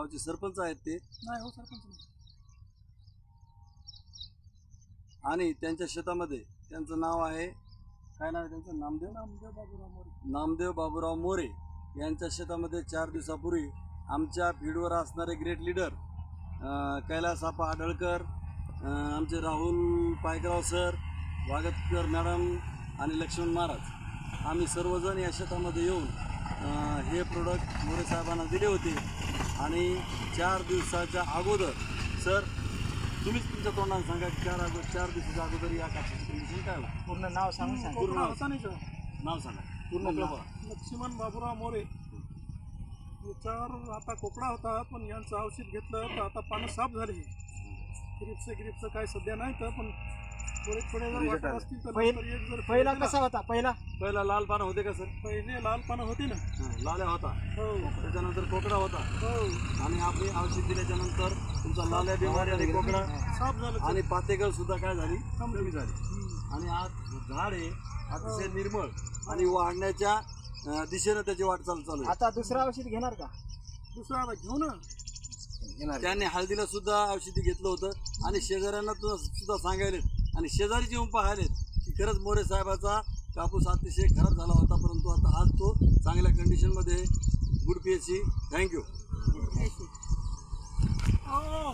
गावचे सरपंच आहेत ते. नाही हो सरपंच नाही. आणि त्यांच्या शेतामध्ये त्यांचं नाव आहे काय नाव आहे त्यांचं? नामदेव? नामदेव बाबूराव मोरे. नामदेव बाबूराव मोरे यांच्या शेतामध्ये चार दिवसापूर्वी आमच्या फीडवर असणारे ग्रेट लीडर कैलास आपा आडळकर अं, आमचे राहुल पायकराव सर वागतकर मॅडम आणि लक्ष्मण महाराज. आम्ही सर्वजण या शेतामध्ये येऊन हे प्रोडक्ट मोरे साहेबांना दिले होते. आणि चार दिवसाच्या अगोदर. सर तुम्हीच तुमच्या तोंडाने सांगा चार अगोदर चार दिवसाच्या अगोदर या कंडिशन काय होती पूर्ण नाव सांग. पूर्ण नाव. का नाव सांगा. पूर्ण नाव. लक्ष्मण बाबूराव मोरे. याच्यावर आता कोकडा होता पण यांचं औषध घेतलं तर आता पानं साफ झाली. ग्रिपचं ग्रिपचं काय सध्या नाही तर पण पहिल- कसा होता? पहिला? पहिला लाल पानं होते का सर? पहिले लाल पानं होती ना. लाल्या होता. हो. त्याच्यानंतर कोकडा होता. हो. आणि आपली औषध दिल्याच्या नंतर तुमचा लाल्या बिमारी आणि कोकडा. साफ झालं आणि पातेगळ सुद्धा काय झाली? कमी झाली. आणि आज झाड आहे अतिशय निर्मळ आणि वाढण्याच्या दिशेनं त्याची वाटचाल चालू आहे. आता दुसरं औषध घेणार का? दुसरा आता घेऊ ना. घेणार त्यांनी हळदीला सुद्धा औषधी घेतलं होतं. आणि शेजाऱ्यांना सुद्धा सांगायले आणि शेजारी येऊन पाहायलेत की खरंच मोरे साहेबाचा कापूस अतिशय खराब झाला होता परंतु आता आज तो चांगल्या कंडिशनमध्ये good P S C thank you हो